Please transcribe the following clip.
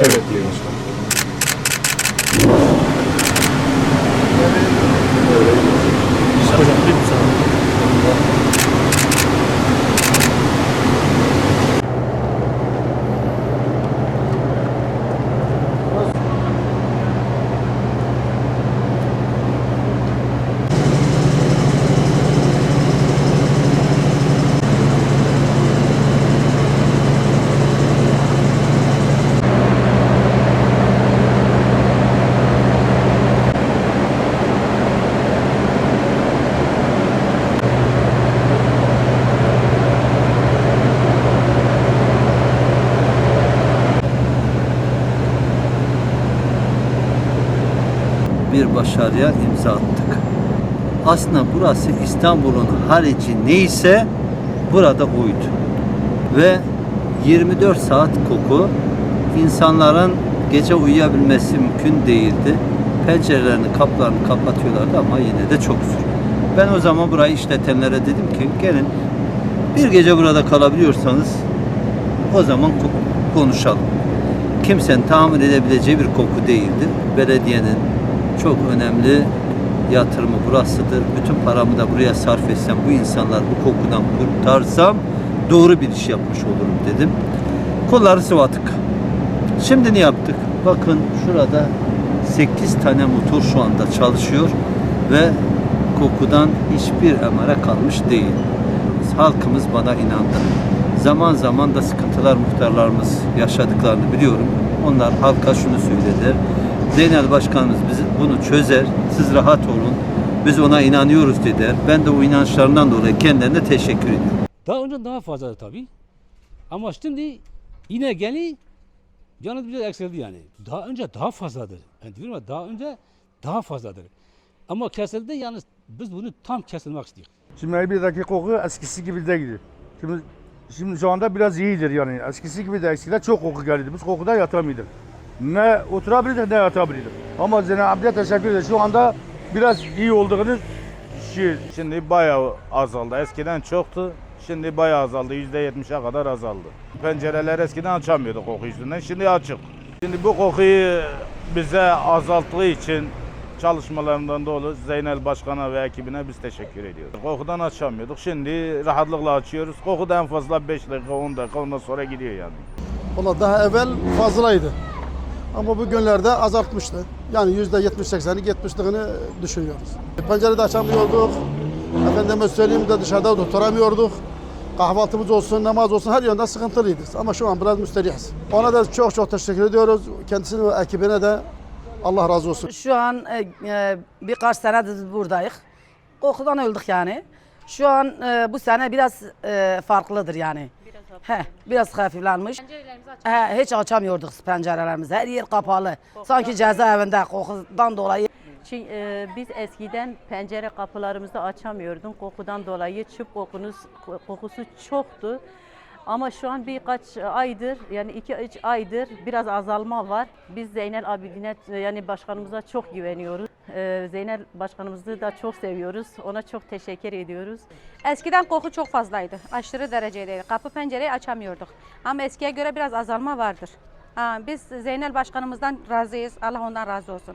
Evet diye. Bir başarıya imza attık. Aslında burası İstanbul'un harici neyse burada oydu. Ve 24 saat koku insanların gece uyuyabilmesi mümkün değildi. Pencerelerini, kapılarını kapatıyorlardı ama yine de çok zor. Ben o zaman burayı işletenlere dedim ki gelin bir gece burada kalabiliyorsanız o zaman ko- konuşalım. Kimsenin tahammül edebileceği bir koku değildi. Belediyenin çok önemli yatırımı burasıdır. Bütün paramı da buraya sarf etsem, bu insanlar bu kokudan kurtarsam doğru bir iş yapmış olurum dedim. Kolları sıvadık. Şimdi ne yaptık? Bakın şurada 8 tane motor şu anda çalışıyor ve kokudan hiçbir emare kalmış değil. Halkımız bana inandı. Zaman zaman da sıkıntılar muhtarlarımız yaşadıklarını biliyorum. Onlar halka şunu söylediler. Zeynel Başkanımız bizi bunu çözer. Siz rahat olun. Biz ona inanıyoruz dediler. Ben de o inançlarından dolayı kendilerine teşekkür ediyorum. Daha önce daha fazlaydı tabii. Ama şimdi yine gene yalnız biraz eksildi yani. Daha önce daha fazladır. Yani diyorum ya daha önce daha fazladır. Ama kesildi yalnız biz bunu tam kesilmek istiyoruz. Şimdi Eyüp'teki koku eskisi gibi değil. Şimdi şimdi şu anda biraz iyidir yani. Eskisi gibi de eskiden çok koku geldi. Biz kokuda yatamıyorduk. Ne oturabilirdik ne yatabilirdik. Ama Zeynep abiye teşekkür ederim. Şu anda biraz iyi olduğunu şey, Şimdi bayağı azaldı. Eskiden çoktu. Şimdi bayağı azaldı. %70'e kadar azaldı. Pencereler eskiden açamıyorduk koku yüzünden. Şimdi açık. Şimdi bu kokuyu bize azalttığı için çalışmalarından dolayı Zeynel Başkan'a ve ekibine biz teşekkür ediyoruz. Kokudan açamıyorduk. Şimdi rahatlıkla açıyoruz. Koku da en fazla 5 dakika 10 dakika ondan sonra gidiyor yani. Valla daha evvel fazlaydı. Ama bu günlerde azaltmıştı. Yani yüzde 70-80'i gitmişliğini düşünüyoruz. Pencerede açamıyorduk. Efendime söyleyeyim de dışarıda oturamıyorduk. Kahvaltımız olsun, namaz olsun her yönden sıkıntılıydı. Ama şu an biraz müsterihiz. Ona da çok çok teşekkür ediyoruz. Kendisine ve ekibine de Allah razı olsun. Şu an e, e, birkaç senedir buradayız. Kokudan öldük yani. Şu an e, bu sene biraz e, farklıdır yani. He, biraz hafiflenmiş. He, hiç açamıyorduk pencerelerimizi. Her yer kapalı. Sanki cezaevinde kokudan dolayı. Çünkü e, biz eskiden pencere kapılarımızı açamıyorduk. Kokudan dolayı çöp kokunuz, kokusu çoktu. Ama şu an birkaç aydır yani iki üç aydır biraz azalma var. Biz Zeynel abidine yani başkanımıza çok güveniyoruz. E, Zeynel başkanımızı da çok seviyoruz. Ona çok teşekkür ediyoruz. Eskiden koku çok fazlaydı. Aşırı derecedeydi. Kapı pencereyi açamıyorduk. Ama eskiye göre biraz azalma vardır. Biz Zeynel Başkanımızdan razıyız. Allah ondan razı olsun.